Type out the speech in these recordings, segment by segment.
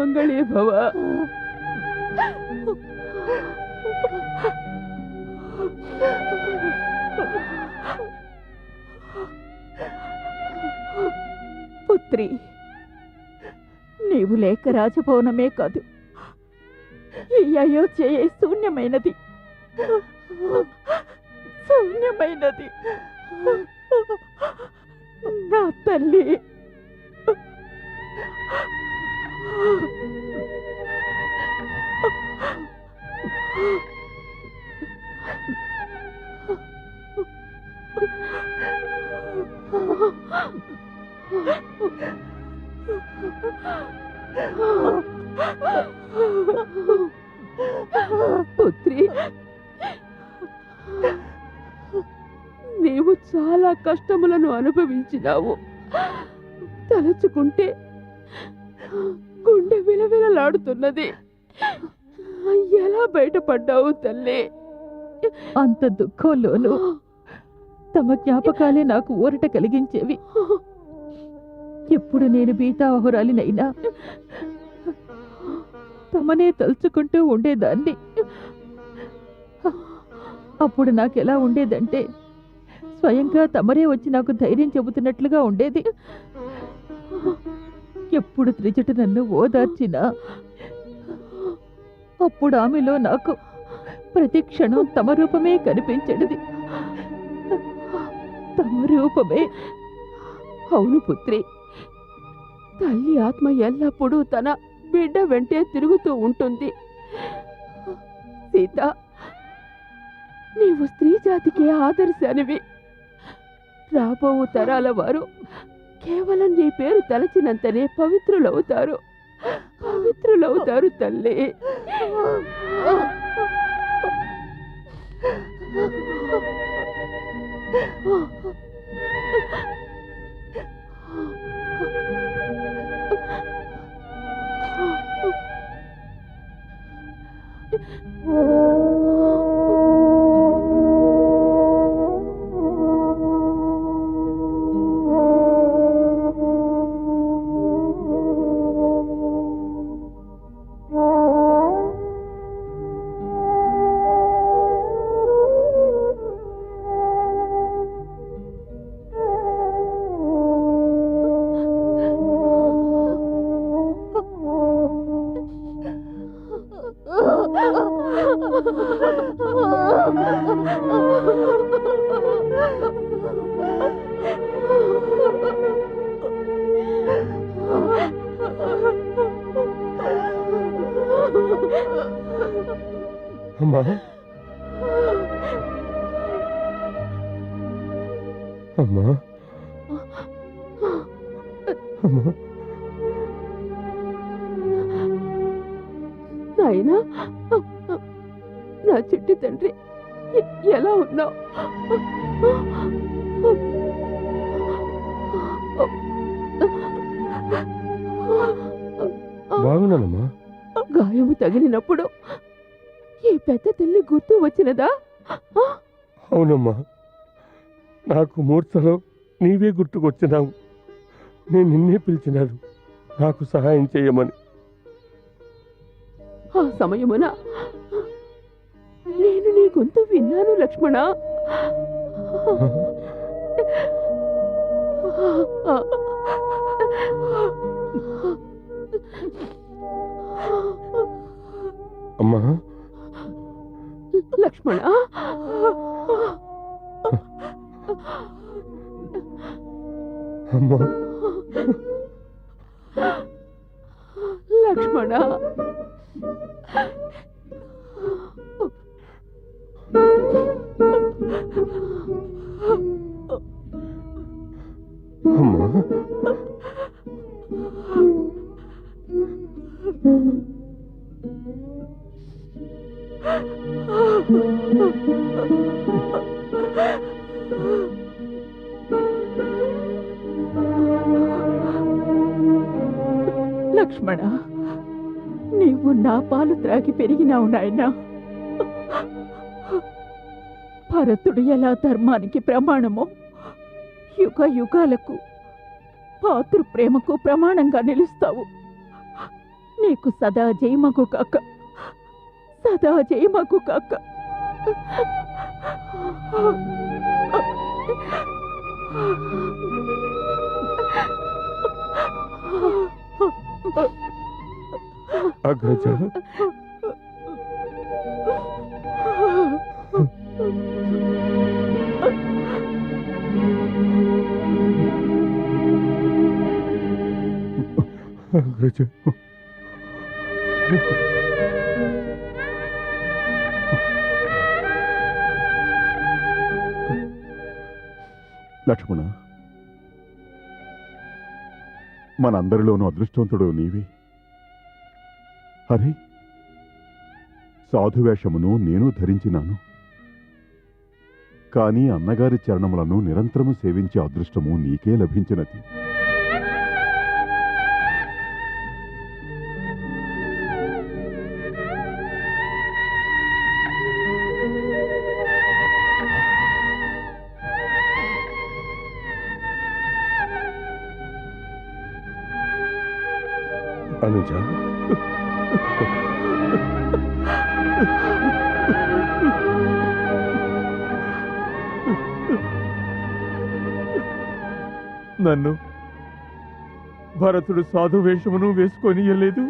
మంగళే భవ. పుత్రి నీవు లేక రాజభవనమే కాదు. ఈ అయోధ్య శూన్యమైనది. శూన్యమైనది. నా తల్లి పుత్రి నీవు చాలా కష్టములను అనుభవించినావు. తలచుకుంటే గుండె విలవిలలాడుతున్నది. ఎలా బయటపడ్డావు తల్లి? అంత దుఃఖంలోనూ తమ జ్ఞాపకాలే నాకు ఊరట కలిగించేవి. ఎప్పుడు నేను బీతావహురాలినైనా తమనే తలుచుకుంటూ ఉండేదాన్ని. అప్పుడు నాకెలా ఉండేదంటే స్వయంగా తమరే వచ్చి నాకు ధైర్యం చెబుతున్నట్లుగా ఉండేది. ఎప్పుడు త్రిజట నన్ను ఓదార్చినా అప్పుడు ఆమెలో నాకు ప్రతి క్షణం తమ రూపమే కనిపించడిది. తమ రూపమే. అవును పుత్రి. తల్లి ఆత్మ ఎల్లప్పుడూ తన బిడ్డ వెంటే తిరుగుతూ ఉంటుంది. సీత నీవు స్త్రీ జాతికి ఆదర్శానివి. రాబోవు తరాల వారు కేవలం నీ పేరు తలచినంతనే పవిత్రులవుతారు. పవిత్రులవుతారు తల్లి. అమ్మా. అమ్మా. అమ్మా. నాయనా నా చిట్టి తండ్రి ఎలా ఉన్నావు? బాగున్నానమ్మా. గాయము తగిలినప్పుడు ఈ పెద్ద తల్లి గుర్తు వచ్చినదా? అవునమ్మా. నాకు మూర్ఛలో నీవే గుర్తుకొచ్చినావు. నేను నిన్నే పిలిచినాను. నాకు సహాయం చేయమని. ఆ సమయమున నేను నీ గొంతు విన్నాను లక్ష్మణ. లక్ష్మణ అమ్మా లక్ష్మణ నీవు నా పాలు త్రాగి పెరిగినావు నాయనా. భరతుడు ఎలా ధర్మానికి ప్రమాణమో యుగ యుగాలకు పాతృ ప్రేమకు ప్రమాణంగా నిలుస్తావు. నీకు సదా జయమగు కాక సదా జయమగు కాక. అగ్రజ. అగ్రజ. లక్ష్మణ మనందరిలోనూ అదృష్టవంతుడు నీవే. అరే సాధువేషమును నేను ధరించినాను. కానీ అన్నగారి చరణములను నిరంతరము సేవించే అదృష్టము నీకే లభించినది. అనుజ నన్ను భరతుడు సాధు వేషమును వేసుకొనియలేదు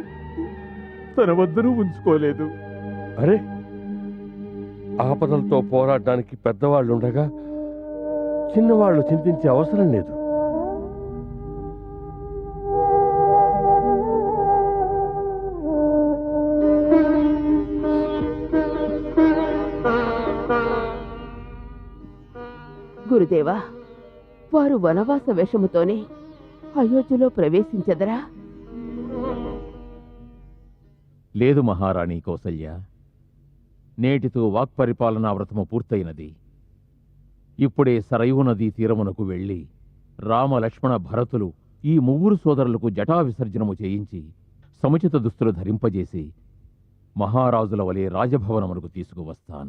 తన వద్దను ఉంచుకోలేదు. అరే ఆపదలతో పోరాడడానికి పెద్దవాళ్ళు ఉండగా చిన్నవాళ్ళు చింతించే అవసరం లేదు. గురుదేవా వారు వనవాస వేషముతోనే అయోధ్యలో ప్రవేశించదరా? లేదు మహారాణి కౌసల్య నేటితో వాక్పరిపాలనా వ్రతము పూర్తయినది. ఇప్పుడే సరయూ నదీ తీరమునకు వెళ్ళి రామ లక్ష్మణ భరతులు ఈ ముగ్గురు సోదరులకు జటా విసర్జనము చేయించి సముచిత దుస్తులు ధరింపజేసి మహారాజుల వలె రాజభవనమునకు తీసుకువస్తాను.